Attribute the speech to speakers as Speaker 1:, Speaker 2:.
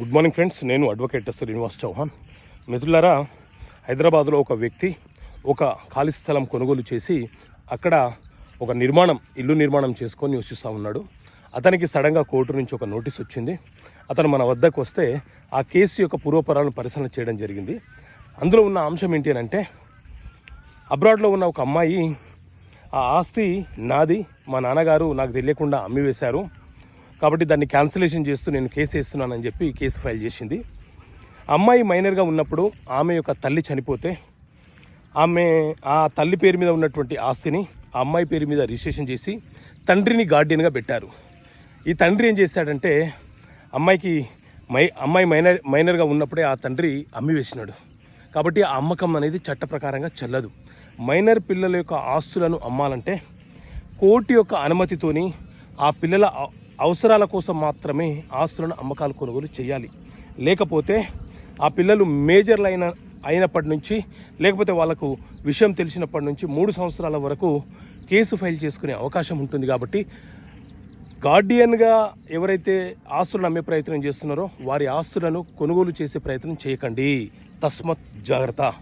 Speaker 1: Good morning friends నేను advocate Srinivas Chauhan. మిత్రులారా హైదరాబాద్లో ఒక వ్యక్తి ఒక ఖాళీ స్థలం కొనుగోలు చేసి అక్కడ ఒక నిర్మాణం ఇల్లు నిర్మాణం చేసుకొని నివసిస్తూ ఉన్నాడు. అతనికి సడన్గా కోర్టు నుంచి ఒక నోటీస్ వచ్చింది. అతను మన వద్దకు వస్తే ఆ కేసు యొక్క పూర్వపరాలను పరిశీలన చేయడం జరిగింది. అందులో ఉన్న అంశం ఏంటి అని అంటే అబ్రాడ్లో ఉన్న ఒక అమ్మాయి ఆ ఆస్తి నాది మా నాన్నగారు నాకు తెలియకుండా అమ్మి వేశారు కాబట్టి దాన్ని క్యాన్సిలేషన్ చేస్తూ నేను కేసు వేస్తున్నానని చెప్పి కేసు ఫైల్ చేసింది. అమ్మాయి మైనర్గా ఉన్నప్పుడు ఆమె యొక్క తల్లి చనిపోతే ఆమె ఆ తల్లి పేరు మీద ఉన్నటువంటి ఆస్తిని ఆ అమ్మాయి పేరు మీద రిజిస్ట్రేషన్ చేసి తండ్రిని గార్డియన్గా పెట్టారు. ఈ తండ్రి ఏం చేశాడంటే అమ్మాయికి మై అమ్మాయి మైనర్ మైనర్గా ఉన్నప్పుడే ఆ తండ్రి అమ్మి వేసినాడు. కాబట్టి ఆ అమ్మకం అనేది చట్ట ప్రకారంగా చెల్లదు. మైనర్ పిల్లల యొక్క ఆస్తులను అమ్మాలంటే కోర్టు యొక్క అనుమతితోని ఆ పిల్లల అవసరాల కోసం మాత్రమే ఆస్తులను అమ్మకాలు కొనుగోలు చేయాలి. లేకపోతే ఆ పిల్లలు మేజర్లు అయిన అయినప్పటి నుంచి లేకపోతే వాళ్ళకు విషయం తెలిసినప్పటి నుంచి మూడు సంవత్సరాల వరకు కేసు ఫైల్ చేసుకునే అవకాశం ఉంటుంది కాబట్టి గార్డియన్గా ఎవరైతే ఆస్తులను అమ్మే ప్రయత్నం చేస్తున్నారో వారి ఆస్తులను కొనుగోలు చేసే ప్రయత్నం చేయకండి. తస్మత్ జాగ్రత్త.